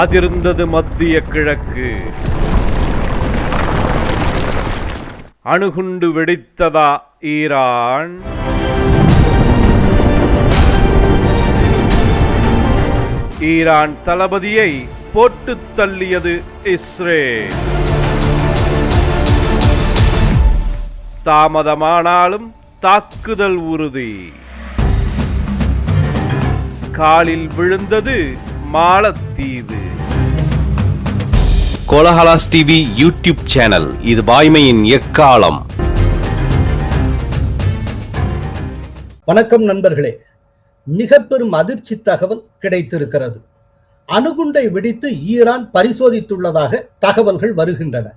அதிர்ந்தது மத்திய கிழக்கு. அணுகுண்டு வெடித்ததா ஈரான்? ஈரான் தளபதியை போட்டு தள்ளியது இஸ்ரேல். தாமதமானாலும் தாக்குதல் உறுதி. காலில் விழுந்தது மாலத்தீவு. கோலஹலாஸ் டிவி யூடியூப் சேனல் இது வாய்மையின் எக்காலம். வணக்கம் நண்பர்களே. மிக பெரும் அதிர்ச்சி தகவல் கிடைத்திருக்கிறது. அணுகுண்டை வெடித்து ஈரான் பரிசோதித்துள்ளதாக தகவல்கள் வருகின்றன.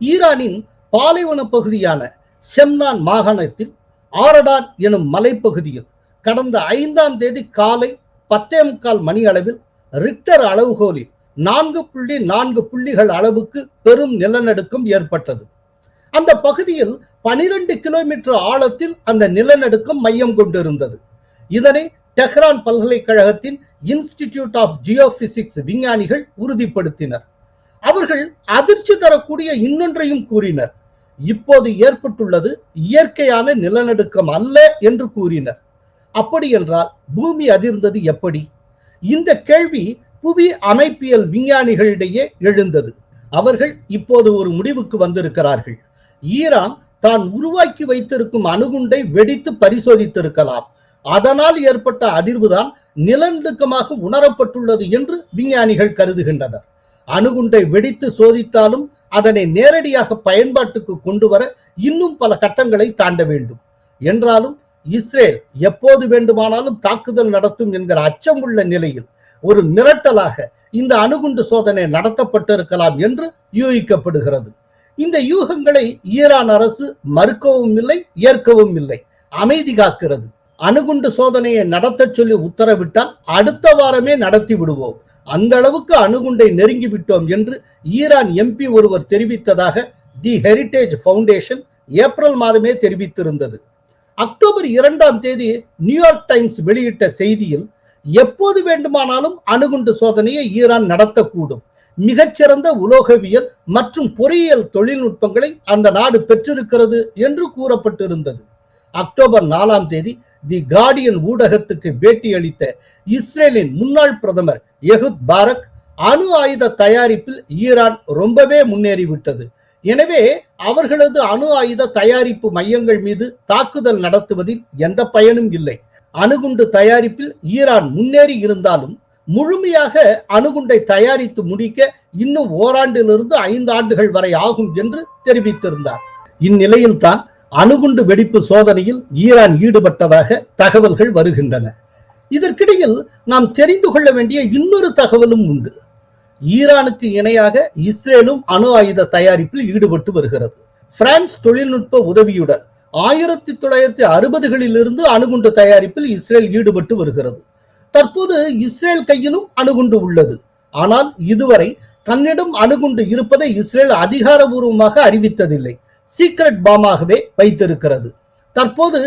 ஈரானின் பாலைவன பகுதியான செம்னான் மாகாணத்தில் ஆரடான் எனும் மலைப்பகுதியில் கடந்த ஐந்தாம் தேதி காலை பத்தே முக்கால் மணி அளவில் ரிக்டர் அளவுகோலில் நான்கு புள்ளி நான்கு புள்ளிகள் அளவுக்கு பெரும் நிலநடுக்கம் ஏற்பட்டது. அந்த பகுதியில் பனிரெண்டு கிலோமீட்டர் ஆழத்தில் அந்த நிலநடுக்கம் மையம் கொண்டிருந்தது. இதனை டெஹ்ரான் பல்கலைக்கழகத்தின் இன்ஸ்டிடியூட் ஆஃப் ஜியோபிசிக்ஸ் விஞ்ஞானிகள் உறுதிப்படுத்தினர். அவர்கள் அதிர்ச்சி தரக்கூடிய இன்னொன்றையும் கூறினர். இப்போது ஏற்பட்டுள்ளது இயற்கையான நிலநடுக்கம் அல்ல என்று கூறினர். அப்படி என்றால் பூமி அதிர்ந்தது எப்படி? இந்த கேள்வி புவி அமைப்பியல் விஞ்ஞானிகளிடையே எழுந்தது. அவர்கள் இப்போது ஒரு முடிவுக்கு வந்திருக்கிறார்கள். ஈரான் தான் உருவாக்கி வைத்திருக்கும் அணுகுண்டை வெடித்து பரிசோதித்திருக்கலாம். அதனால் ஏற்பட்ட அதிர்வுதான் நிலநடுக்கமாக உணரப்பட்டுள்ளது என்று விஞ்ஞானிகள் கருதுகின்றனர். அணுகுண்டை வெடித்து சோதித்தாலும் அதனை நேரடியாக பயன்பாட்டுக்கு கொண்டு வர இன்னும் பல கட்டங்களை தாண்ட வேண்டும். என்றாலும் இஸ்ரேல் எப்போது வேண்டுமானாலும் தாக்குதல் நடத்தும் என்கிற அச்சம் உள்ள நிலையில் ஒரு மிரட்டலாக இந்த அணுகுண்டு சோதனை நடத்தப்பட்டிருக்கலாம் என்று யூகிக்கப்படுகிறது. இந்த யூகங்களை ஈரான் அரசு மறுக்கவும் இல்லை ஏற்கவும் இல்லை. அமைதி காக்கிறது. அணுகுண்டு சோதனையை நடத்த சொல்லி உத்தரவிட்டால் அடுத்த வாரமே நடத்தி விடுவோம். அந்த அளவுக்கு அணுகுண்டை நெருங்கி விட்டோம் என்று ஈரான் எம்பி ஒருவர் தெரிவித்ததாக தி ஹெரிடேஜ் ஃபவுண்டேஷன் ஏப்ரல் மாதமே தெரிவித்திருந்தது. அக்டோபர் இரண்டாம் தேதி நியூயார்க் டைம்ஸ் வெளியிட்ட செய்தியில் எப்போது வேண்டுமானாலும் அணுகுண்டு சோதனையை ஈரான் நடத்தக்கூடும். மிகச்சிறந்த உலோகவியல் மற்றும் பொறியியல் தொழில்நுட்பங்களை அந்த நாடு பெற்றிருக்கிறது என்று கூறப்பட்டிருந்தது. அக்டோபர் நாலாம் தேதி தி கார்டியன் ஊடகத்துக்கு பேட்டியளித்த இஸ்ரேலின் முன்னாள் பிரதமர் எகுத் பாரக் அணு ஆயுத தயாரிப்பில் ஈரான் ரொம்பவே முன்னேறிவிட்டது. எனவே அவர்களது அணு ஆயுத தயாரிப்பு மையங்கள் மீது தாக்குதல் நடத்துவதில் எந்த பயனும் இல்லை. அணுகுண்டு தயாரிப்பில் ஈரான் முன்னேறி இருந்தாலும் முழுமையாக அணுகுண்டை தயாரித்து முடிக்க இன்னும் ஓராண்டிலிருந்து ஐந்து ஆண்டுகள் வரை ஆகும் என்று தெரிவித்திருந்தார். இந்நிலையில்தான் அணுகுண்டு வெடிப்பு சோதனையில் ஈரான் ஈடுபட்டதாக தகவல்கள் வருகின்றன. இதற்கிடையில் நாம் தெரிந்து கொள்ள வேண்டிய இன்னொரு தகவலும் உண்டு. ஈரானுக்கு இணையாக இஸ்ரேலும் அணு ஆயுத தயாரிப்பில் ஈடுபட்டு வருகிறது. பிரான்ஸ் தொழில்நுட்ப உதவியுடன் ஆயிரத்தி தொள்ளாயிரத்தி அறுபதுகளிலிருந்து அணுகுண்டு தயாரிப்பில் இஸ்ரேல் ஈடுபட்டு வருகிறது. தற்போது இஸ்ரேல் கையிலும் அணுகுண்டு உள்ளது. ஆனால் இதுவரை தன்னிடம் அணுகுண்டு இருப்பதை இஸ்ரேல் அதிகாரபூர்வமாக அறிவித்ததில்லை. சீக்ரெட் பாமாகவே வைத்திருக்கிறது. தற்போது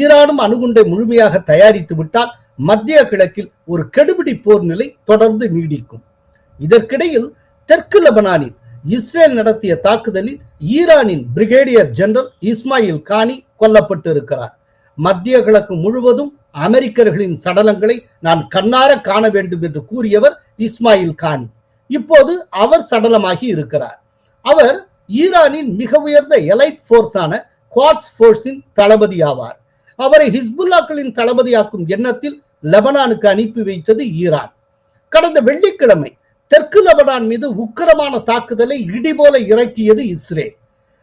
ஈரானும் அணுகுண்டை முழுமையாக தயாரித்து விட்டால் மத்திய கிழக்கில் ஒரு கெடுபிடி போர் நிலை தொடர்ந்து நீடிக்கும். இதற்கிடையில் தெற்கு லெபனானில் இஸ்ரேல் நடத்திய தாக்குதலில் ஈரானின் பிரிகேடியர் ஜெனரல் இஸ்மாயில் கானி கொல்லப்பட்டிருக்கிறார். மத்திய கிழக்கு முழுவதும் அமெரிக்கர்களின் சடலங்களை நான் கண்ணார காண வேண்டும் என்று கூறியவர் இஸ்மாயில் கான். இப்போது அவர் சடலமாகி இருக்கிறார். அவர் ஈரானின் மிக உயர்ந்த எலைட் போர்ஸான குவாட்ஸ் போர்ஸின் தளபதி ஆவார். அவரை ஹிஸ்புல்லாக்களின் தளபதியாக்கும் எண்ணத்தில் லெபனானுக்கு அனுப்பி வைத்தது ஈரான். கடந்த வெள்ளிக்கிழமை தெற்கு லெபனான் மீது உக்கிரமான தாக்குதலை இடிபோல இறக்கியது இஸ்ரேல்.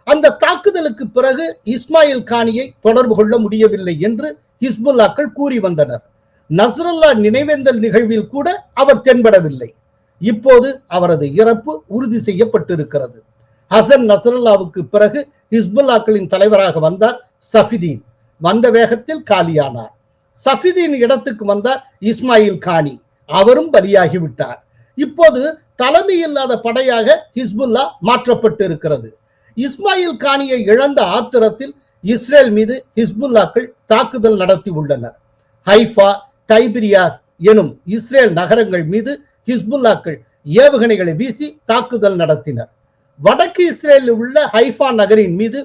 அந்த தாக்குதலுக்கு பிறகு இஸ்மாயில் கானியை தொடர்பு கொள்ள முடியவில்லை என்று ஹிஸ்புல்லாக்கள் கூறி வந்தனர். நசரல்லா நினைவேந்தல் நிகழ்வில் கூட அவர் தென்படவில்லை. இப்போது அவரது இறப்பு உறுதி செய்யப்பட்டிருக்கிறது. ஹசன் நசரல்லாவுக்கு பிறகு ஹிஸ்புல்லாக்களின் தலைவராக வந்தார் சஃபிதீன். வந்த வேகத்தில் காலியானார். சஃபிதீன் இடத்துக்கு வந்தார் இஸ்மாயில் கானி. அவரும் பலியாகிவிட்டார். இப்போது தலைமை இல்லாத படையாக ஹிஸ்புல்லா மாற்றப்பட்டிருக்கிறது. இஸ்மாயில் கானியை இழந்த ஆத்திரத்தில் இஸ்ரேல் மீது ஹிஸ்புல்லாக்கள் தாக்குதல் நடத்தி உள்ளனர். ஹைஃபா டைபிரியாஸ் எனும் இஸ்ரேல் நகரங்கள் மீது ஹிஸ்புல்லாக்கள் ஏவுகணைகளை வீசி தாக்குதல் நடத்தினர். வடக்கு இஸ்ரேலில் உள்ள ஹைஃபா நகரின் மீது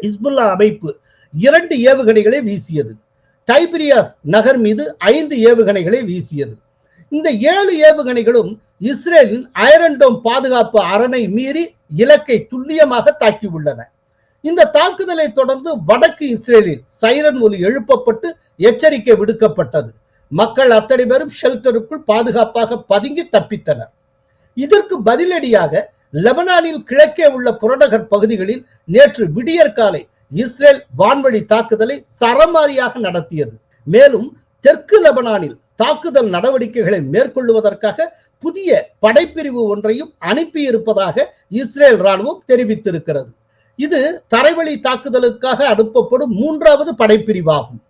ஹிஸ்புல்லா அமைப்பு இரண்டு ஏவுகணைகளை வீசியது. டைபிரியாஸ் நகர் மீது ஐந்து ஏவுகணைகளை வீசியது. இந்த ஏழு ஏவுகணைகளும் இஸ்ரேலின் ஐரன்டோம் பாதுகாப்பு அரணை மீறி இலக்கை துல்லியமாக தாக்கியுள்ளன இந்த தாக்குதலை தொடர்ந்து வடக்கு இஸ்ரேலில் சைரன் ஒலி எழுப்பப்பட்டு எச்சரிக்கை விடுக்கப்பட்டது. மக்கள் அத்தனை பேரும் ஷெல்டருக்குள் பாதுகாப்பாக பதுங்கி தப்பித்தனர். இதற்கு பதிலடியாக லெபனானில் கிழக்கே உள்ள புறநகர் பகுதிகளில் நேற்று விடியற்காலை இஸ்ரேல் வான்வழி தாக்குதலை சரமாரியாக நடத்தியது. மேலும் தெற்கு லெபனானில் தாக்குதல் நடவடிக்கைகளை மேற்கொள்வதற்காக புதிய படைப்பிரிவு ஒன்றையும் அனுப்பியிருப்பதாக இஸ்ரேல் ராணுவம் தெரிவித்திருக்கிறது. இது தரைவழி தாக்குதலுக்காக அனுப்பப்படும் மூன்றாவது படைப்பிரிவாகும்.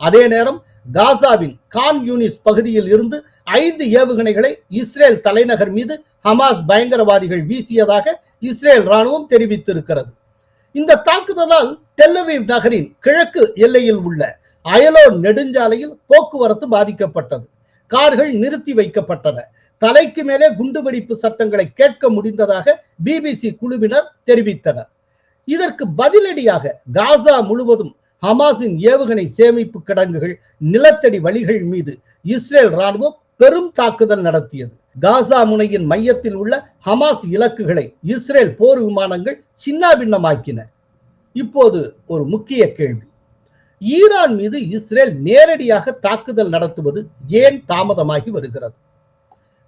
அதே நேரம் காசாவின் கான் யூனிஸ் பகுதியில் இருந்து ஐந்து ஏவுகணைகளை இஸ்ரேல் தலைநகர் மீது ஹமாஸ் பயங்கரவாதிகள் வீசியதாக இஸ்ரேல் ராணுவம் தெரிவித்திருக்கிறது. இந்த தாக்குதலால் டெல்லவீவ் நகரின் கிழக்கு எல்லையில் உள்ள அயலோ நெடுஞ்சாலையில் போக்குவரத்து பாதிக்கப்பட்டது. கார்கள் நிறுத்தி வைக்கப்பட்டன. தலைக்கு மேலே குண்டுவெடிப்பு சத்தங்களை கேட்க முடிந்ததாக பிபிசி குழுவினர் தெரிவித்தனர். இதற்கு பதிலடியாக காசா முழுவதும் ஹமாஸின் ஏவுகணை சேமிப்பு கிடங்குகள் நிலத்தடி வழிகள் மீது இஸ்ரேல் ராணுவம் பெரும் தாக்குதல் நடத்தியது. காசா முனையின் மையத்தில் உள்ள ஹமாஸ் இலக்குகளை இஸ்ரேல் போர் விமானங்கள் சின்னாபின்னமாக்கின. இப்போது ஒரு முக்கிய கேள்வி. ஈரான் மீது இஸ்ரேல் நேரடியாக தாக்குதல் நடத்துவது ஏன் தாமதமாகி வருகிறது?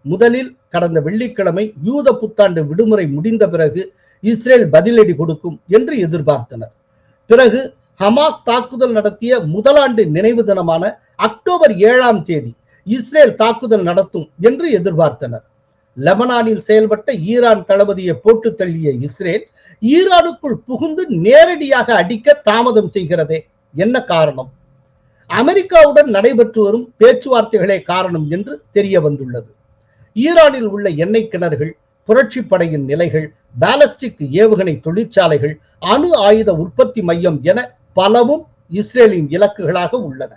முதலில் கடந்த வெள்ளிக்கிழமை யூத புத்தாண்டு விடுமுறை முடிந்த பிறகு இஸ்ரேல் பதிலடி கொடுக்கும் என்று எதிர்பார்த்தனர். பிறகு ஹமாஸ் தாக்குதல் நடத்திய முதலாண்டு நினைவு தினமான அக்டோபர் ஏழாம் தேதி இஸ்ரேல் தாக்குதல் நடத்தும் என்று எதிர்பார்த்தனர். லெபனானில் செயல்பட்ட ஈரான் தளபதியை போட்டு தள்ளிய இஸ்ரேல் ஈரானுக்குள் புகுந்து நேரடியாக அடிக்க தாமதம் செய்கிறதே என்ன காரணம்? அமெரிக்காவுடன் நடைபெற்று வரும் பேச்சுவார்த்தைகளே காரணம் என்று தெரிய வந்துள்ளது. ஈரானில் உள்ள எண்ணெய் கிணறுகள் புரட்சி படையின் நிலைகள் பாலஸ்டிக் ஏவுகணை தொழிற்சாலைகள் அணு ஆயுத உற்பத்தி மையம் என பலவும் இஸ்ரேலின் இலக்குகளாக உள்ளன.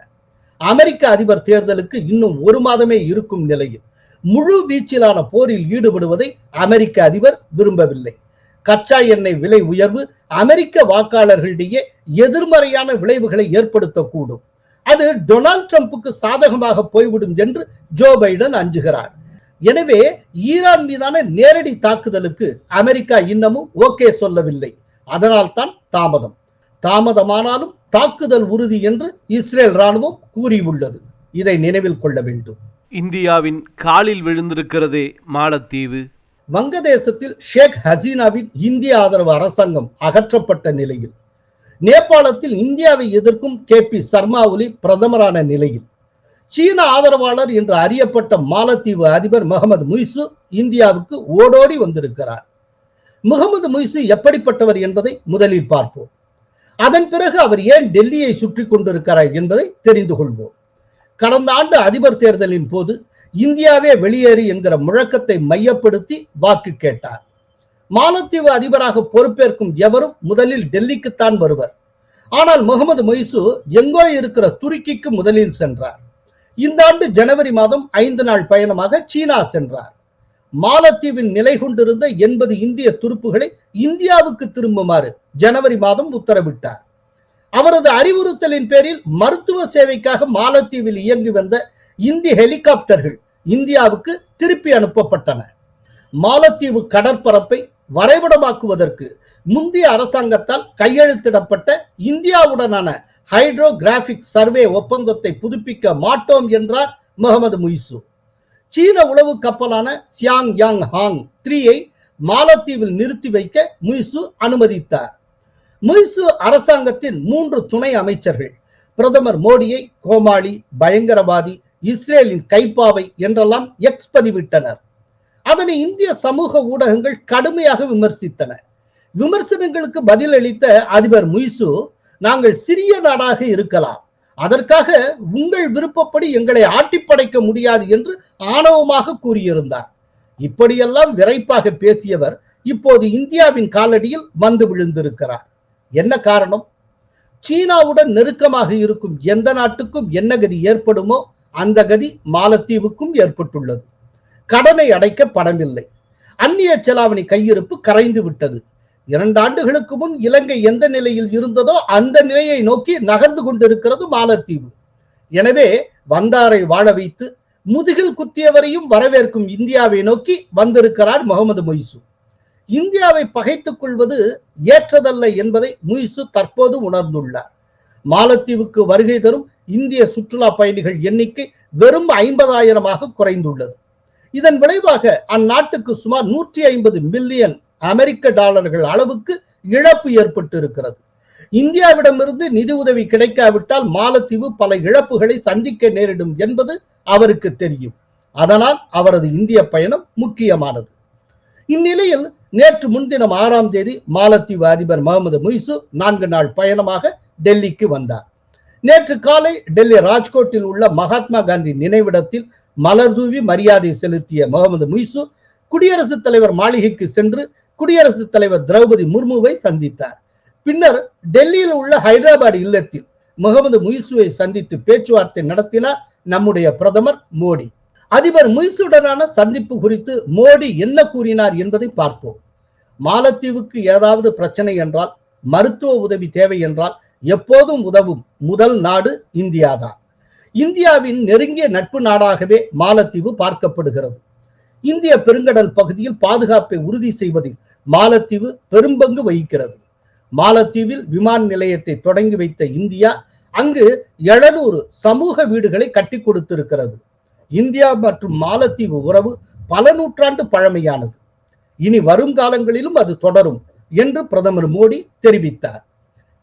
அமெரிக்க அதிபர் தேர்தலுக்கு இன்னும் ஒரு மாதமே இருக்கும் நிலையில் முழு வீச்சிலான போரில் ஈடுபடுவதை அமெரிக்க அதிபர் விரும்பவில்லை. கச்சா எண்ணெய் விலை உயர்வு அமெரிக்க வாக்காளர்களிடையே எதிர்மறையான விளைவுகளை ஏற்படுத்தக்கூடும். அது டொனால்ட் டிரம்புக்கு சாதகமாக போய்விடும் என்று ஜோ பைடன் அஞ்சுகிறார். எனவே ஈரான் மீதான நேரடி தாக்குதலுக்கு அமெரிக்கா இன்னமும் ஓகே சொல்லவில்லை. அதனால்தான் தாமதம். தாமதமானாலும் தாக்குதல் உறுதி என்று இஸ்ரேல் ராணுவம் கூறியுள்ளது. இதை நினைவில் கொள்ள வேண்டும். இந்தியாவின் காலில் விழுந்திருக்கிறதே மாலத்தீவு. வங்கதேசத்தில் ஷேக் ஹசீனாவின் இந்திய ஆதரவு அரசாங்கம் அகற்றப்பட்ட நிலையில். நேபாளத்தில் இந்தியாவை எதிர்க்கும் கே பி சர்மா ஒலி பிரதமரான நிலையில். சீன ஆதரவாளர் என்று அறியப்பட்ட மாலத்தீவு அதிபர் முகமது முய்சு இந்தியாவுக்கு ஓடோடி வந்திருக்கிறார். முகமது முய்சு எப்படிப்பட்டவர் என்பதை முதலில் பார்ப்போம். அதன் பிறகு அவர் ஏன் டெல்லியை சுற்றி கொண்டிருக்கிறார் என்பதை தெரிந்து கொள்வோம். கடந்த ஆண்டு அதிபர் தேர்தலின் போது இந்தியாவே வெளியேறு என்கிற முழக்கத்தை மையப்படுத்தி வாக்கு கேட்டார். மாலத்தீவு அதிபராக பொறுப்பேற்கும் எவரும் முதலில் டெல்லிக்குத்தான் வருவர். ஆனால் முகமது மொய்சு எங்கோ இருக்கிற துருக்கிக்கு முதலில் சென்றார். இந்த ஆண்டு ஜனவரி மாதம் ஐந்து நாள் பயணமாக சீனா சென்றார். மாலத்தீவில் நிலை கொண்டிருந்த எண்பது இந்திய துருப்புகளை இந்தியாவுக்கு திரும்புமாறு ஜனவரி மாதம் உத்தரவிட்டார். அவரது அறிவுறுத்தலின் பேரில் மருத்துவ சேவைக்காக மாலத்தீவில் இயங்கி வந்த இந்திய ஹெலிகாப்டர்கள் இந்தியாவுக்கு திருப்பி அனுப்பப்பட்டன. மாலத்தீவு கடற்பரப்பை வரைபடமாக்குவதற்கு முந்தைய அரசாங்கத்தால் கையெழுத்திடப்பட்ட இந்தியாவுடனான ஹைட்ரோகிராபிக் சர்வே ஒப்பந்தத்தை புதுப்பிக்க மாட்டோம் என்றார் முகமது முய்சு சீன உளவு கப்பலான சியாங் யாங் ஹாங் த்ரீயை மாலத்தீவில் நிறுத்தி வைக்க முய்சு அனுமதித்தார். முய்சு அரசாங்கத்தின் மூன்று துணை அமைச்சர்கள் பிரதமர் மோடியை கோமாளி பயங்கரவாதி இஸ்ரேலின் கைப்பாவை என்றெல்லாம் எக்ஸ் பதிவிட்டனர். அதனை இந்திய சமூக ஊடகங்கள் கடுமையாக விமர்சித்தன. விமர்சனங்களுக்கு பதிலளித்த அதிபர் முய்சு நாங்கள் சிறிய நாடாக இருக்கலாம். அதற்காக உங்கள் விருப்பப்படி எங்களை ஆட்டிப்படைக்க முடியாது என்று ஆணவமாக கூறியிருந்தார். இப்படியெல்லாம் விரைப்பாக பேசியவர் இப்போது இந்தியாவின் காலடியில் வந்து விழுந்திருக்கிறார். என்ன காரணம்? சீனாவுடன் நெருக்கமாக இருக்கும் எந்த நாட்டுக்கும் என்ன கதி ஏற்படுமோ அந்த கதி மாலத்தீவுக்கும் ஏற்பட்டுள்ளது. கடனை அடைக்க பணமில்லை. அந்நிய செலாவணி கையிருப்பு கரைந்து விட்டது. இரண்டு ஆண்டுகளுக்கு முன் இலங்கை எந்த நிலையில் இருந்ததோ அந்த நிலையை நோக்கி நகர்ந்து கொண்டிருக்கிறது மாலத்தீவு எனவே வந்தாரை வாழ வைத்து முதுகில் குத்தியவரையும் வரவேற்கும் இந்தியாவை நோக்கி வந்திருக்கிறார் முகமது மொய்சு. இந்தியாவை பகைத்துக் கொள்வது ஏற்றதல்ல என்பதை முய்சு தற்போது உணர்ந்துள்ளார். மாலத்தீவுக்கு வருகை தரும் இந்திய சுற்றுலா பயணிகள் எண்ணிக்கை வெறும் ஐம்பதாயிரமாக குறைந்துள்ளது. இதன் விளைவாக அந்நாட்டுக்கு சுமார் நூற்றி ஐம்பது மில்லியன் அமெரிக்க டாலர்கள் அளவுக்கு இழப்பு ஏற்பட்டு இருக்கிறது இந்தியாவிடமிருந்து நிதி உதவி கிடைக்காவிட்டால் மாலத்தீவு பல இழப்புகளை சந்திக்க நேரிடும் என்பது அவருக்கு தெரியும். அதனால் அவரது இந்திய பயணம் முக்கியமானது. இந்நிலையில் நேற்று முன்தினம் ஆறாம் தேதி மாலத்தீவு அதிபர் முகமது முய்சு நான்கு நாள் பயணமாக டெல்லிக்கு வந்தார். நேற்று காலை டெல்லி ராஜ்கோட்டில் உள்ள மகாத்மா காந்தி நினைவிடத்தில் மலர் தூவி மரியாதை செலுத்திய முகமது முய்சு குடியரசுத் தலைவர் மாளிகைக்கு சென்று குடியரசுத் தலைவர் திரௌபதி முர்முவை சந்தித்தார். பின்னர் டெல்லியில் உள்ள ஹைதராபாத் இல்லத்தில் முகமது முய்சுவை சந்தித்து பேச்சுவார்த்தை நடத்தினார் நம்முடைய பிரதமர் மோடி. அதிபர் முய்சுடனான சந்திப்பு குறித்து மோடி என்ன கூறினார் என்பதை பார்ப்போம். மாலத்தீவுக்கு ஏதாவது பிரச்சனை என்றால் மருத்துவ உதவி தேவை என்றால் எப்போதும் உதவும் முதல் நாடு இந்தியாதான். இந்தியாவின் நெருங்கிய நட்பு நாடாகவே மாலத்தீவு பார்க்கப்படுகிறது. இந்திய பெருங்கடல் பகுதியில் பாதுகாப்பை உறுதி செய்வதில் மாலத்தீவு பெரும்பங்கு வகிக்கிறது. மாலத்தீவில் விமான நிலையத்தை தொடங்கி வைத்த இந்தியா அங்கு எழுநூறு சமூக வீடுகளை கட்டி கொடுத்திருக்கிறது. இந்தியா மற்றும் மாலத்தீவு உறவு பல நூற்றாண்டு பழமையானது. இனி வரும் காலங்களிலும் அது தொடரும் என்று பிரதமர் மோடி தெரிவித்தார்.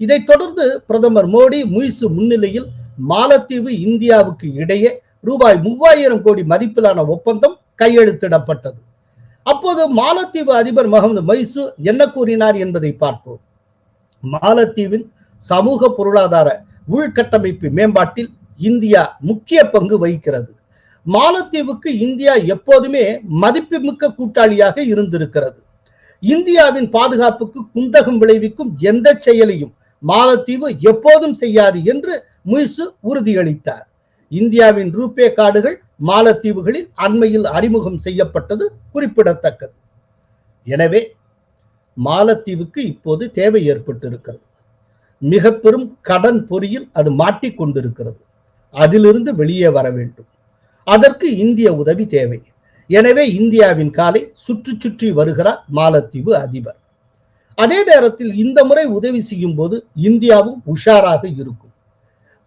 இதைத் தொடர்ந்து பிரதமர் மோடி முய்சு முன்னிலையில் மாலத்தீவு இந்தியாவுக்கு இடையே ரூபாய் மூவாயிரம் கோடி மதிப்பிலான ஒப்பந்தம் கையெழுத்திடப்பட்டது. அப்போது மாலத்தீவு அதிபர் முகமது மைசு என்ன கூறினார் என்பதை பார்ப்போம். மாலத்தீவின் சமூக பொருளாதார உள்கட்டமைப்பு மேம்பாட்டில் இந்தியா முக்கிய பங்கு வகிக்கிறது. மாலத்தீவுக்கு இந்தியா எப்போதுமே மதிப்புமிக்க கூட்டாளியாக இருந்திருக்கிறது. இந்தியாவின் பாதுகாப்புக்கு குந்தகம் விளைவிக்கும் எந்த செயலையும் மாலத்தீவு எப்போதும் செய்யாது என்று முயசு உறுதியளித்தார். இந்தியாவின் ரூபே கார்டுகள் மாலத்தீவுகளில் அண்மையில் அறிமுகம் செய்யப்பட்டது குறிப்பிடத்தக்கது. எனவே மாலத்தீவுக்கு இப்போது தேவை ஏற்பட்டிருக்கிறது. மிக பெரும் கடன் பொறியில் அது மாட்டிக்கொண்டிருக்கிறது அதிலிருந்து வெளியே வர வேண்டும். அதற்கு இந்திய உதவி தேவை. எனவே இந்தியாவின் காலை சுற்றி சுற்றி வருகிறார் மாலத்தீவு அதிபர். அதே நேரத்தில் இந்த முறை உதவி செய்யும் போது இந்தியாவும் உஷாராக இருக்கும்.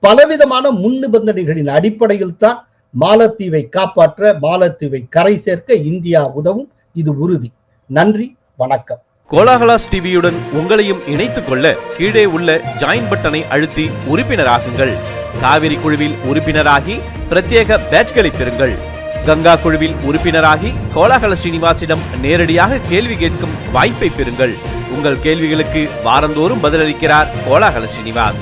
பலவிதமான முன் நிபந்தனைகளின் அடிப்படையில் தான் மாலத்தீவை காப்பாற்ற மாலத்தீவை கரை சேர்க்க இந்தியா உதவும். இது உறுதி. நன்றி வணக்கம். கோலாகலாஸ் டிவியுடன் உங்களையும் இணைத்துக் கொள்ள கீழே உள்ள ஜாயின் பட்டனை அழுத்தி உறுப்பினராகுங்கள். காவிரி குழுவில் உறுப்பினராகி பிரத்யேக பேட்ச்களை பெறுங்கள். கங்கா குழுவில் உறுப்பினராகி கோலாகல ஸ்ரீனிவாசிடம் நேரடியாக கேள்வி கேட்கும் வாய்ப்பை பெறுங்கள். உங்கள் கேள்விகளுக்கு வாரந்தோறும் பதிலளிக்கிறார் Kolahala Srinivas.